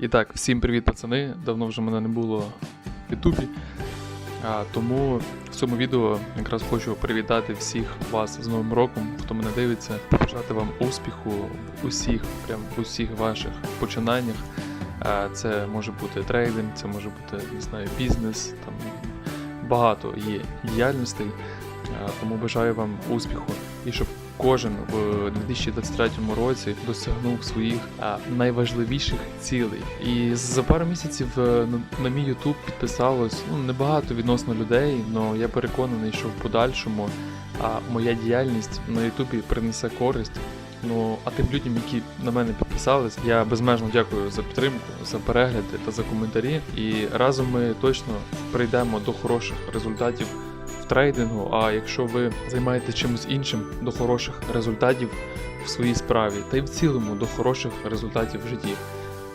І так, всім привіт, пацани. Давно вже мене не було в Ютубі. Тому в цьому відео якраз хочу привітати всіх вас з Новим роком, хто мене дивиться, побажати вам успіху в усіх, прям в усіх ваших починаннях. Це може бути трейдинг, це може бути не знаю, бізнес, там багато є діяльностей. Тому бажаю вам успіху і щоб кожен в 2023 році досягнув своїх найважливіших цілей. І за пару місяців е, на, мій YouTube підписалось ну небагато відносно людей, але я переконаний, що в подальшому моя діяльність на YouTube принесе користь. Ну, а тим людям, які на мене підписались, я безмежно дякую за підтримку, за перегляди та за коментарі. І разом ми точно прийдемо до хороших результатів трейдингу. А якщо ви займаєтесь чимось іншим, до хороших результатів в своїй справі, та й в цілому до хороших результатів в житті.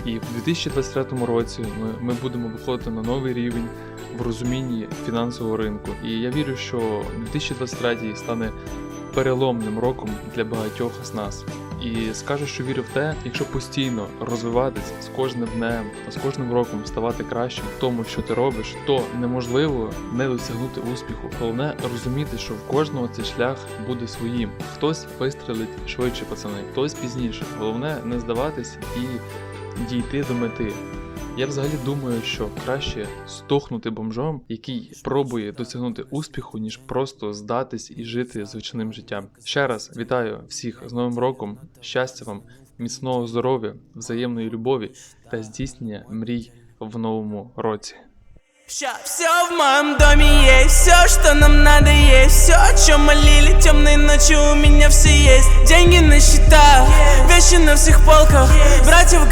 І в 2023 році ми, ми будемо виходити на новий рівень в розумінні фінансового ринку. І я вірю, що 2023 стане переломним роком для багатьох з нас. І скажу, що вірю в те, якщо постійно розвиватися з кожним днем та з кожним роком ставати кращим в тому, що ти робиш, то неможливо не досягнути успіху. Головне розуміти, що в кожного цей шлях буде своїм. Хтось вистрелить швидше, пацани, хтось пізніше. Головне не здаватись і дійти до мети. Я взагалі думаю, що краще стохнути бомжом, який пробує досягнути успіху, ніж просто здатись і жити звичайним життям. Ще раз вітаю всіх з Новим роком, щастя вам, міцного здоров'я, взаємної любові та здійснення мрій в новому році. Все в моем доме есть, все, что нам надо есть Все, о чем молили темной ночью, у меня все есть Деньги на счетах, вещи на всех полках Братья в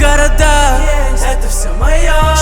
yaşamaya